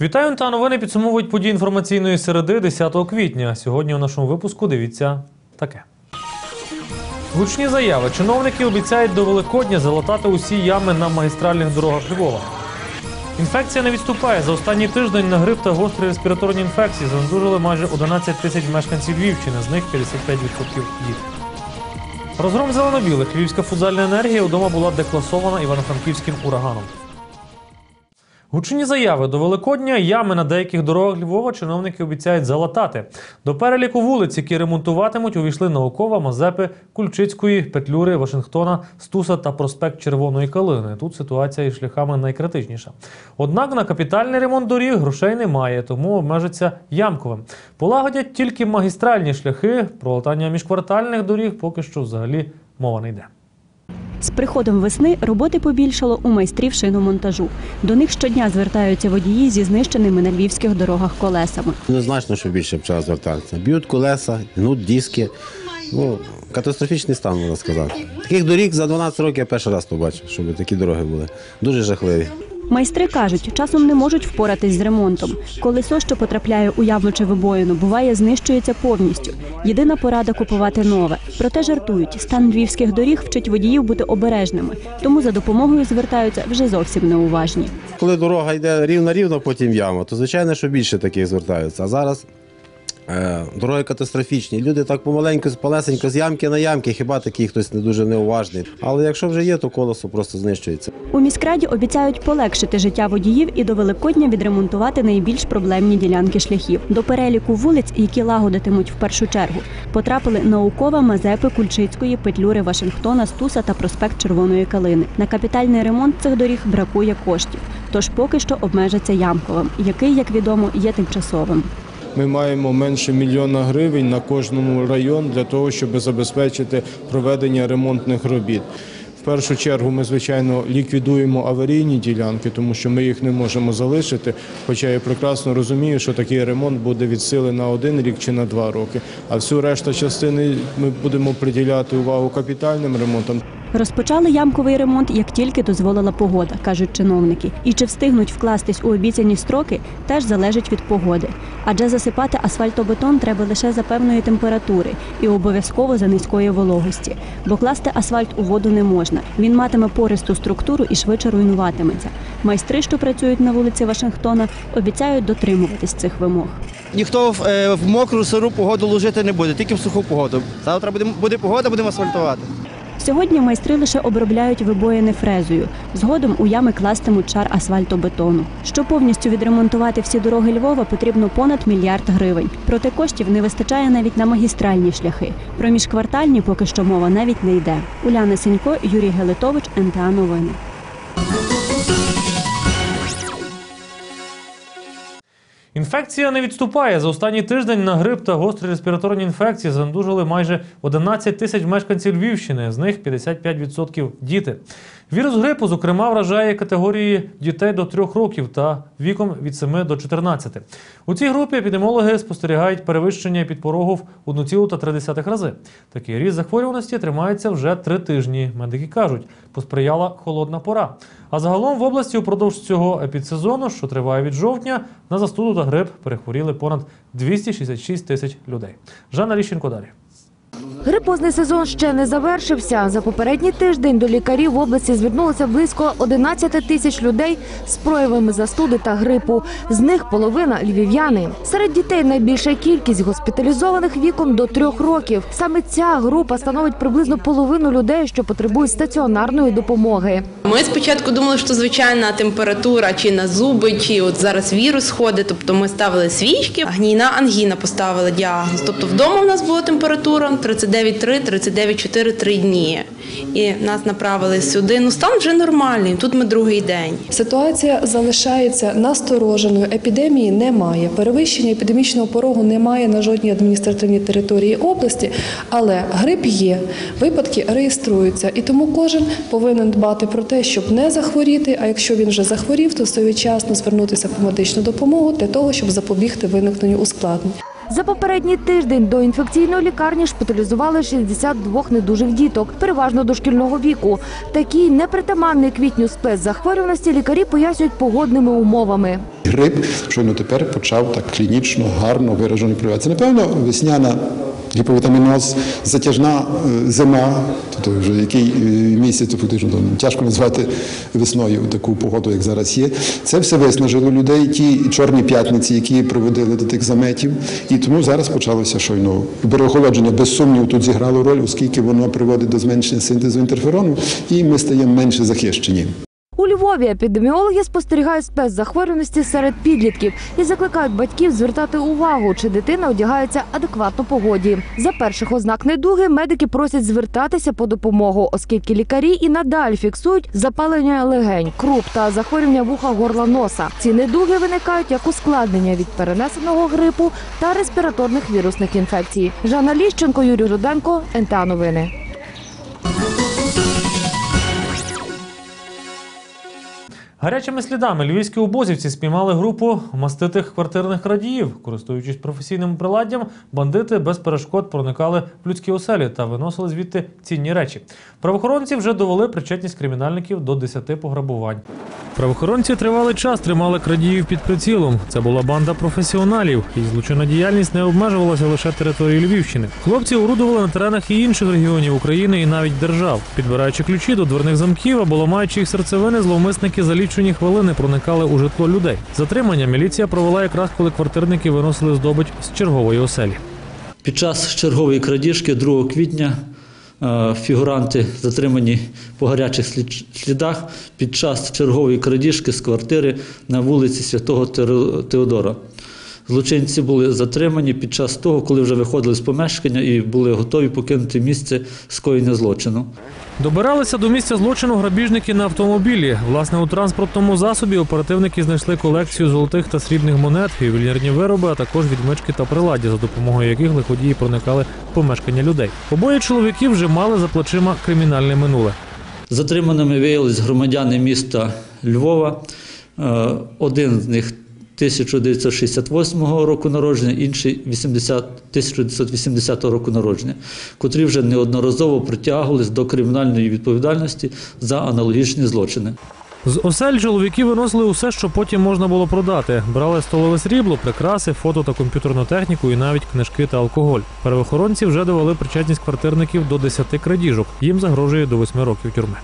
Вітаю та новини підсумовують події інформаційної середи 10 квітня. Сьогодні у нашому випуску дивіться таке. Гучні заяви. Чиновники обіцяють до Великодня залатати усі ями на магістральних дорогах Львова. Інфекція не відступає. За останній тиждень на грип та гострі респіраторні інфекції занедужили майже 11 тисяч мешканців Львівщини, з них 55% діти. Розгром зелено-білих. Львівська футзальна енергія вдома була декласована івано-франківським ураганом. Гучні заяви до Великодня ями на деяких дорогах Львова чиновники обіцяють залатати. До переліку вулиць, які ремонтуватимуть, увійшли Наукова, Мазепи, Кульчицької, Петлюри, Вашингтона, Стуса та проспект Червоної Калини. Тут ситуація із шляхами найкритичніша. Однак на капітальний ремонт доріг грошей немає, тому обмежаться ямковим. Полагодять тільки магістральні шляхи. Про латання міжквартальних доріг поки що взагалі мова не йде. З приходом весни роботи побільшало у майстрів шиномонтажу. До них щодня звертаються водії зі знищеними на львівських дорогах колесами. Незначно, що більше почали звертатися. Б'ють колеса, гнуть диски. Ну, катастрофічний стан, можна сказати. Таких доріг за 12 років я перший раз побачив, щоб такі дороги були. Дуже жахливі. Майстри кажуть, часом не можуть впоратись з ремонтом. Колесо, що потрапляє у явну чи вибоїну, буває знищується повністю. Єдина порада купувати нове. Проте жартують, стан львівських доріг вчить водіїв бути обережними, тому за допомогою звертаються вже зовсім неуважні. Коли дорога йде рівно-рівно, потім яма, то звичайно, що більше таких звертаються. А зараз дороги катастрофічні. Люди так помаленьку, полесенько з ямки на ямки, хіба такий хтось не дуже неуважний. Але якщо вже є, то колесо просто знищується. У міськраді обіцяють полегшити життя водіїв і до Великодня відремонтувати найбільш проблемні ділянки шляхів. До переліку вулиць, які лагодитимуть в першу чергу, потрапили наукова Мазепи, Кульчицької, Петлюри, Вашингтона, Стуса та проспект Червоної Калини. На капітальний ремонт цих доріг бракує коштів. Тож поки що обмежаться ямковим, який, як відомо, є тимчасовим. Ми маємо менше мільйона гривень на кожному район для того, щоб забезпечити проведення ремонтних робіт. В першу чергу ми, звичайно, ліквідуємо аварійні ділянки, тому що ми їх не можемо залишити. Хоча я прекрасно розумію, що такий ремонт буде від сили на один рік чи на два роки. А всю решту частини ми будемо приділяти увагу капітальним ремонтам. Розпочали ямковий ремонт, як тільки дозволила погода, кажуть чиновники. І чи встигнуть вкластись у обіцяні строки, теж залежить від погоди. Адже засипати асфальтобетон треба лише за певної температури і обов'язково за низької вологості. Бо класти асфальт у воду не можна. Він матиме пористу структуру і швидше руйнуватиметься. Майстри, що працюють на вулиці Вашингтона, обіцяють дотримуватись цих вимог. Ніхто в, е, мокру сиру погоду ложити не буде, тільки в суху погоду. Завтра буде погода, будемо асфальтувати. Сьогодні майстри лише обробляють вибоїни фрезою. Згодом у ями кластимуть чар асфальтобетону. Щоб повністю відремонтувати всі дороги Львова, потрібно понад мільярд гривень. Проте коштів не вистачає навіть на магістральні шляхи. Про міжквартальні поки що мова навіть не йде. Уляна Сінько, Юрій Гелетович, НТА Новини. Інфекція не відступає. За останній тиждень на грип та гострі респіраторні інфекції занедужили майже 11 тисяч мешканців Львівщини, з них 55% діти. Вірус грипу, зокрема, вражає категорії дітей до 3 років та віком від 7 до 14. У цій групі епідеміологи спостерігають перевищення підпорогів 1,3 рази. Такий ріст захворюваності тримається вже три тижні. Медики кажуть, посприяла холодна пора. А загалом в області упродовж цього епідсезону, що триває від жовтня, на застуду та грип перехворіли понад 266 тисяч людей. Жанна Ліщенко далі. Грипозний сезон ще не завершився. За попередній тиждень до лікарів в області звернулося близько 11 тисяч людей з проявами застуди та грипу. З них половина львів'яни. Серед дітей найбільша кількість госпіталізованих віком до трьох років. Саме ця група становить приблизно половину людей, що потребують стаціонарної допомоги. Ми спочатку думали, що звичайна температура чи на зуби, чи от зараз вірус ходить. Тобто ми ставили свічки, гнійна ангіна поставили діагноз. Тобто вдома в нас була температура 39,3, 39,4 три дні. І нас направили сюди. Ну стан вже нормальний. Тут ми другий день. Ситуація залишається настороженою. Епідемії немає. Перевищення епідемічного порогу немає на жодній адміністративній території області, але грип є, випадки реєструються, і тому кожен повинен дбати про те, щоб не захворіти. А якщо він вже захворів, то своєчасно звернутися по медичну допомогу для того, щоб запобігти виникненню ускладнень. За попередній тиждень до інфекційної лікарні шпиталізували 62 недужих діток, переважно дошкільного віку. Такий непритаманний квітню спецзахворюваності лікарі пояснюють погодними умовами. Грип щойно тепер почав так клінічно, гарно виражено проявлятися. Напевно, весняна гіповітаміноз, затяжна е, зима, тобто вже який е, місяць, фактично тяжко назвати весною таку погоду, як зараз є. Це все виснажило людей, ті чорні п'ятниці, які приводили до тих заметів. І тому зараз почалося щойно переохолодження. Без сумніву тут зіграло роль, оскільки воно приводить до зменшення синтезу інтерферону, і ми стаємо менше захищені. У Львові епідеміологи спостерігають спецзахворюваності серед підлітків і закликають батьків звертати увагу, чи дитина одягається адекватно погоді. За перших ознак недуги медики просять звертатися по допомогу, оскільки лікарі і надалі фіксують запалення легень, круп та захворювання вуха горла носа. Ці недуги виникають як ускладнення від перенесеного грипу та респіраторних вірусних інфекцій. Жанна Ліщенко, Юрій Руденко, НТА Новини. Гарячими слідами львівські обозівці спіймали групу маститих квартирних крадіїв. Користуючись професійним приладдям, бандити без перешкод проникали в людські оселі та виносили звідти цінні речі. Правоохоронці вже довели причетність кримінальників до 10 пограбувань. Правоохоронці тривалий час тримали крадіїв під прицілом. Це була банда професіоналів, і злочинна діяльність не обмежувалася лише територією Львівщини. Хлопці орудували на теренах і інших регіонів України і навіть держав, підбираючи ключі до дверних замків або ламаючи їх серцевини, зловмисники за лічені хвилини проникали у житло людей. Затримання міліція провела якраз коли квартирники виносили здобич з чергової оселі. Під час чергової крадіжки 2 квітня е, фігуранти затримані по гарячих слідах під час чергової крадіжки з квартири на вулиці Святого Теодора. Злочинці були затримані під час того, коли вже виходили з помешкання і були готові покинути місце скоєння злочину. Добиралися до місця злочину грабіжники на автомобілі. Власне, у транспортному засобі оперативники знайшли колекцію золотих та срібних монет, ювелірні вироби, а також відмички та приладдя, за допомогою яких лиходії проникали в помешкання людей. Обоє чоловіків вже мали за плечима кримінальне минуле. Затриманими виявились громадяни міста Львова. Е, Один з них 1968 року народження, інший 80, 1980 року народження, котрі вже неодноразово притягувались до кримінальної відповідальності за аналогічні злочини. З осель чоловіки виносили усе, що потім можна було продати. Брали столове срібло, прикраси, фото та комп'ютерну техніку і навіть книжки та алкоголь. Правоохоронці вже довели причетність квартирників до 10 крадіжок. Їм загрожує до 8 років тюрми.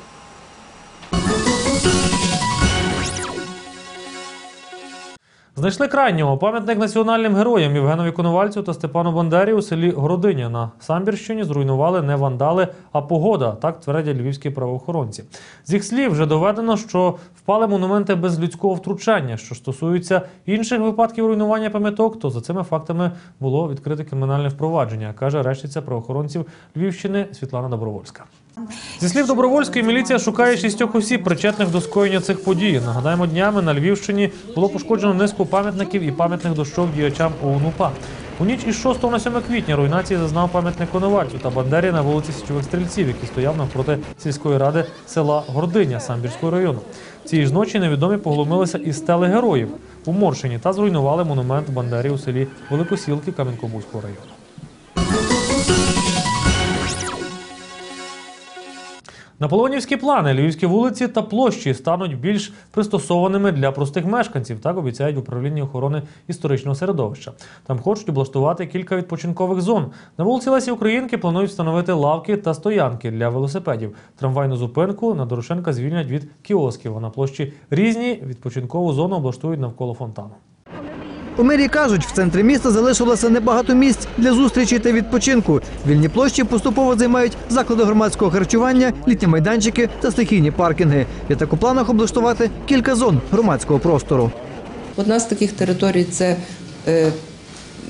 Знайшли крайнього пам'ятник національним героям Євгенові Коновальцю та Степану Бандері у селі Городиня на Самбірщині зруйнували не вандали, а погода. Так твердять львівські правоохоронці. З їх слів вже доведено, що впали монументи без людського втручання. Що стосується інших випадків руйнування пам'яток, то за цими фактами було відкрите кримінальне впровадження, каже речниця правоохоронців Львівщини Світлана Добровольська. Зі слів Добровольської, міліція шукає шістьох осіб, причетних до скоєння цих подій. Нагадаємо, днями на Львівщині було пошкоджено низку пам'ятників і пам'ятних дощок діячам ОУН-УПА. У ніч із 6 на 7 квітня руйнації зазнав пам'ятник Коновальцю та Бандері на вулиці Січових Стрільців, який стояв навпроти сільської ради села Гординя Самбірського району. Цієї ж ночі невідомі поглумилися із стели героїв у Моршині та зруйнували монумент Бандері у селі Великосілки Кам'янкобузького району. Наполеонівські плани, львівські вулиці та площі стануть більш пристосованими для простих мешканців, так обіцяють в управлінні охорони історичного середовища. Там хочуть облаштувати кілька відпочинкових зон. На вулиці Лесі Українки планують встановити лавки та стоянки для велосипедів. Трамвайну зупинку на Дорошенка звільнять від кіосків. А на площі різні відпочинкову зону облаштують навколо фонтану. У мерії кажуть, в центрі міста залишилося небагато місць для зустрічі та відпочинку. Вільні площі поступово займають заклади громадського харчування, літні майданчики та стихійні паркінги. Відтак у планах облаштувати кілька зон громадського простору. Одна з таких територій це е,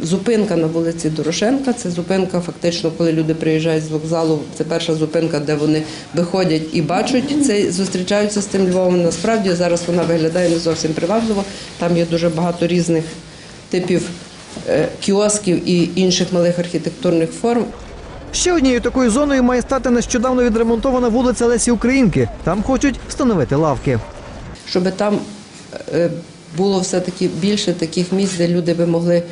зупинка на вулиці Дорошенка. Це зупинка, фактично, коли люди приїжджають з вокзалу. Це перша зупинка, де вони виходять і бачать це, зустрічаються з тим Львовом. Насправді зараз вона виглядає не зовсім привабливо. Там є дуже багато різних типів е, кіосків і інших малих архітектурних форм. Ще однією такою зоною має стати нещодавно відремонтована вулиця Лесі Українки. Там хочуть встановити лавки. щоб там е, було все-таки більше таких місць, де люди би могли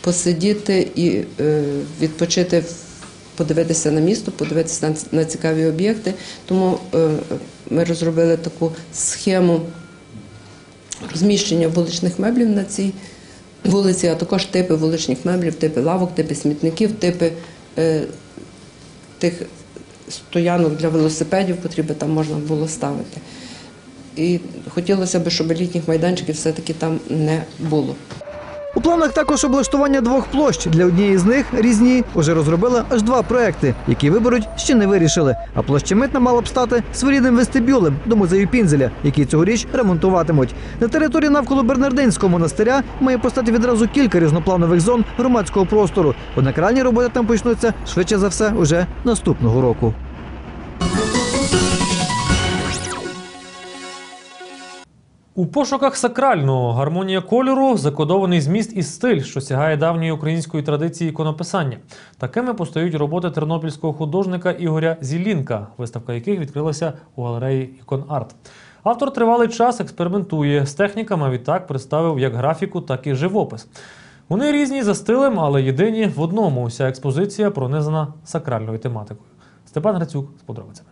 посидіти і е, відпочити, подивитися на місто, подивитися на, цікаві об'єкти. Тому ми розробили таку схему розміщення вуличних меблів на цій вулиці, а також типи вуличних меблів, типи лавок, типи смітників, типи е, тих стоянок для велосипедів, потрібно там можна було ставити. І хотілося б, щоб літніх майданчиків все-таки там не було. У планах також облаштування двох площ. Для однієї з них різні уже розробили аж два проекти, які виберуть ще не вирішили. А площа митна мала б стати своєрідним вестибюлем до музею Пінзеля, який цьогоріч ремонтуватимуть. На території навколо Бернардинського монастиря має постати відразу кілька різнопланових зон громадського простору. Однак ранні роботи там почнуться швидше за все уже наступного року. У пошуках сакрального гармонія кольору закодований зміст і стиль, що сягає давньої української традиції іконописання. Такими постають роботи тернопільського художника Ігоря Зілінка, виставка яких відкрилася у галереї Ікон Арт. Автор тривалий час експериментує з техніками. Відтак представив як графіку, так і живопис. Вони різні за стилем, але єдині в одному. Уся експозиція пронизана сакральною тематикою. Степан Грицюк з подробицями.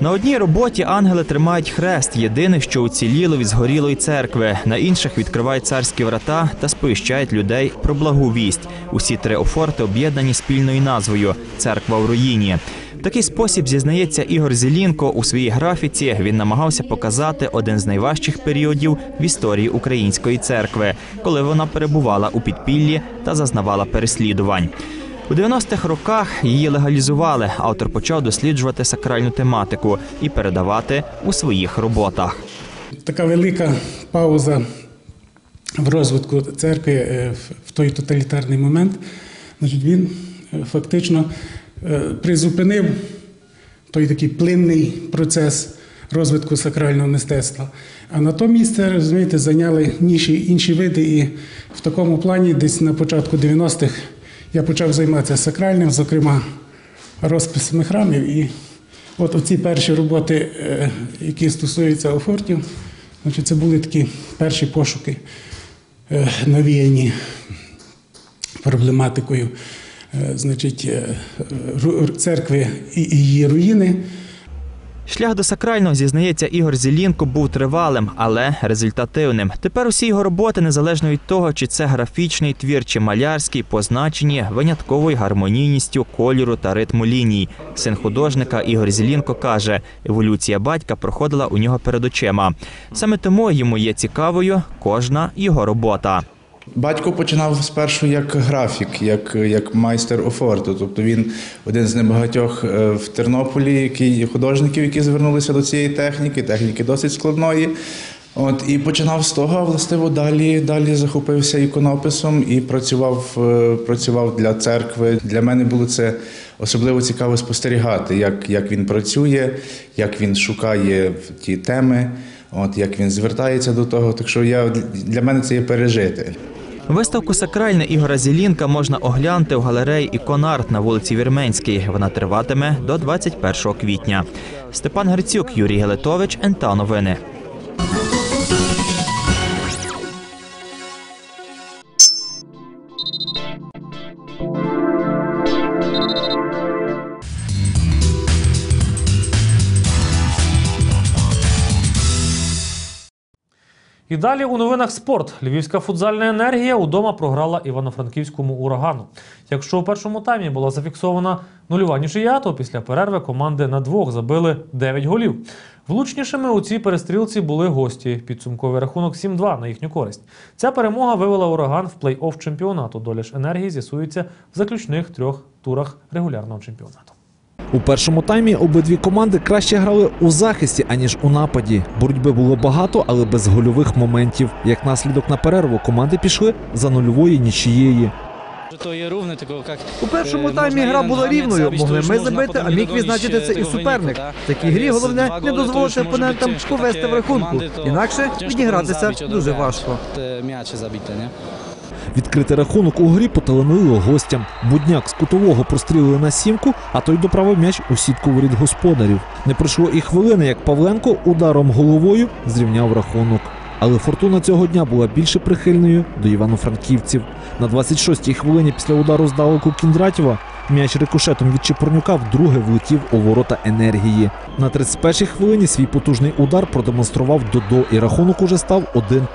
На одній роботі ангели тримають хрест, єдине, що уціліло від згорілої церкви. На інших відкривають царські врата та сповіщають людей про благу вість. Усі три офорти об'єднані спільною назвою Церква в руїні. В такий спосіб зізнається Ігор Зілінко у своїй графіці. Він намагався показати один з найважчих періодів в історії української церкви, коли вона перебувала у підпіллі та зазнавала переслідувань. У 90-х роках її легалізували. Автор почав досліджувати сакральну тематику і передавати у своїх роботах. Така велика пауза в розвитку церкви е, в- той тоталітарний момент. Значить, він е, фактично е, призупинив той такий плинний процес розвитку сакрального мистецтва. А на то місце, розумієте, зайняли ніші інші види. І в такому плані, десь на початку 90-х, я почав займатися сакральним, зокрема розписами храмів. І от оці перші роботи, е, які стосуються офортів, значить, це були такі перші пошуки, е, навіяні проблематикою е, значить, церкви і її руїни. Шлях до сакрального, зізнається Ігор Зілінко, був тривалим, але результативним. Тепер усі його роботи, незалежно від того, чи це графічний твір, чи малярський, позначені винятковою гармонійністю кольору та ритму ліній. Син художника Ігор Зілінко каже, еволюція батька проходила у нього перед очима. Саме тому йому є цікавою кожна його робота. Батько починав спершу як графік, як, як майстер офорту. Тобто він один з небагатьох е, в Тернополі, який, художників, які звернулися до цієї техніки, техніки досить складної. От, і починав з того, а властиво далі, далі захопився іконописом і працював, е, працював для церкви. Для мене було це особливо цікаво спостерігати, як, як він працює, як він шукає ті теми, от, як він звертається до того. Так що я, для мене це є пережити. Виставку Сакральне Ігора Зілінка можна оглянути в галереї Іконарт на вулиці Вірменській. Вона триватиме до 21 квітня. Степан Грицюк, Юрій Гелетович, НТА Новини. І далі у новинах спорт. Львівська футзальна енергія удома програла івано-франківському урагану. Якщо у першому таймі була зафіксована нульова нічия, то після перерви команди на двох забили 9 голів. Влучнішими у цій перестрілці були гості. Підсумковий рахунок 7-2 на їхню користь. Ця перемога вивела ураган в плей-офф чемпіонату. Доля ж енергії з'ясується в заключних трьох турах регулярного чемпіонату. У першому таймі обидві команди краще грали у захисті, аніж у нападі. Боротьби було багато, але без гольових моментів. Як наслідок на перерву команди пішли за нульової нічієї. У першому таймі гра була рівною. Могли ми забити, а міг відзначити це і суперник. В такій грі головне не дозволити опонентам повести в рахунку. Інакше відігратися дуже важко. Відкрити рахунок у грі поталанило гостям. Будняк з кутового прострілили на сімку, а той доправив м'яч у сітку воріт господарів. Не пройшло і хвилини, як Павленко ударом головою зрівняв рахунок. Але фортуна цього дня була більше прихильною до івано-франківців. На 26-й хвилині після удару здалеку Кіндратєва м'яч рикошетом від Чепурнюка вдруге влетів у ворота енергії. На 31-й хвилині свій потужний удар продемонстрував Додо, і рахунок уже став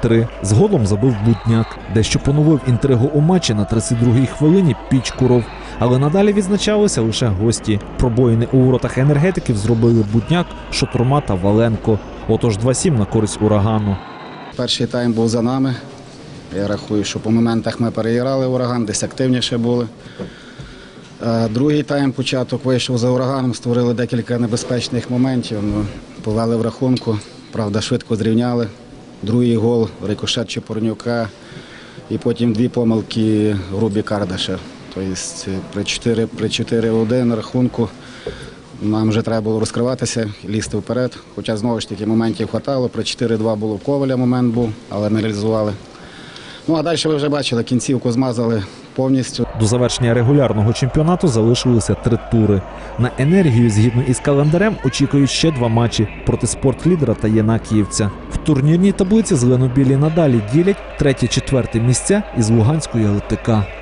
1-3. Згодом забив Будняк, дещо поновив інтригу у матчі на 32-й хвилині Пічкуров. Але надалі відзначалися лише гості. Пробоїни у воротах енергетиків зробили Будняк, Шотурма та Валенко. Отож 2-7 на користь урагану. Перший тайм був за нами. Я рахую, що по моментах ми переіграли ураган, десь активніше були. Е, Другий тайм початок вийшов за ураганом, створили декілька небезпечних моментів. Ну, повели в рахунку, правда, швидко зрівняли. Другий гол рикошет Чепурнюка і потім дві помилки Рубі Кардаша. Тобто при 4 при 4-1 рахунку нам вже треба було розкриватися, лізти вперед. Хоча знову ж таки моментів хватало. При 4-2 було в Коваля момент був, але не реалізували. Ну а далі ви вже бачили, кінцівку змазали повністю. До завершення регулярного чемпіонату залишилися три тури. На енергію, згідно із календарем, очікують ще два матчі проти спортлідера та Єнакіївця. В турнірній таблиці зеленобілі надалі ділять третє-четверте місця із Луганської ЛТК.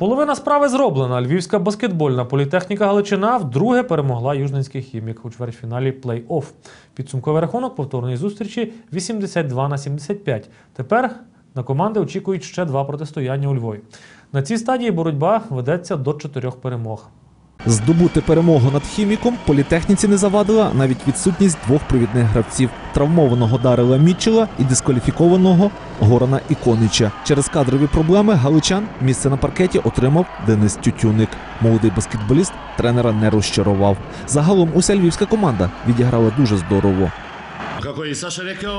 Половина справи зроблена. Львівська баскетбольна політехніка Галичина вдруге перемогла Южненський хімік у чвертьфіналі плей-офф. Підсумковий рахунок повторної зустрічі 82 на 75. Тепер на команди очікують ще два протистояння у Львові. На цій стадії боротьба ведеться до чотирьох перемог. Здобути перемогу над хіміком політехніці не завадила навіть відсутність двох провідних гравців травмованого Дарила Мітчела і дискваліфікованого Горана Іконича. Через кадрові проблеми галичан місце на паркеті отримав Денис Тютюник. Молодий баскетболіст тренера не розчарував. Загалом уся львівська команда відіграла дуже здорово.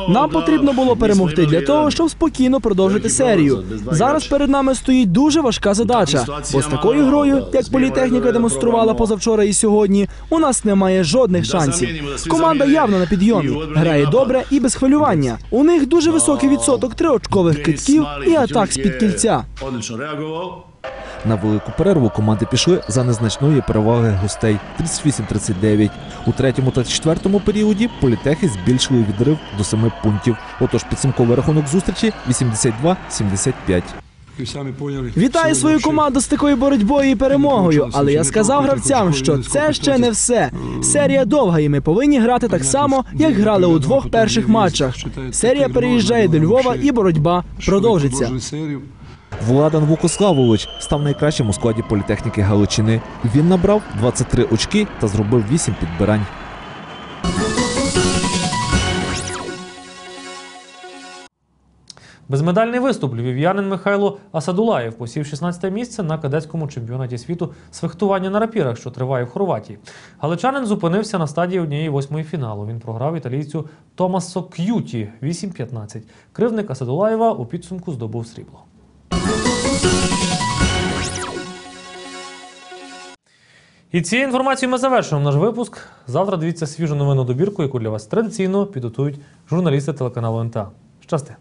Нам потрібно було перемогти для того, щоб спокійно продовжити серію. Зараз перед нами стоїть дуже важка задача. Бо з такою грою, як політехніка демонструвала позавчора і сьогодні, у нас немає жодних шансів. Команда явно на підйомі, грає добре і без хвилювання. У них дуже високий відсоток триочкових китків і атак з під кільця. На велику перерву команди пішли за незначної переваги гостей 38-39. У третьому та четвертому періоді політехи збільшили відрив до 7 пунктів. Отож підсумковий рахунок зустрічі 82-75. Вітаю свою команду з такою боротьбою і перемогою. Але я сказав гравцям, що це ще не все. Серія довга, і ми повинні грати так само, як грали у двох перших матчах. Серія переїжджає до Львова, і боротьба продовжиться. Владан Вукославович став найкращим у складі політехніки Галичини. Він набрав 23 очки та зробив 8 підбирань. Безмедальний виступ львів'янин Михайло Асадулаєв посів 16 місце на кадетському чемпіонаті світу з фехтування на рапірах, що триває в Хорватії. Галичанин зупинився на стадії однієї восьмої фіналу. Він програв італійцю Томасо К'юті 8-15. Кривник Асадулаєва у підсумку здобув срібло. І цією інформацією ми завершуємо наш випуск. Завтра дивіться свіжу новину добірку, яку для вас традиційно підготують журналісти телеканалу НТА. Щасти!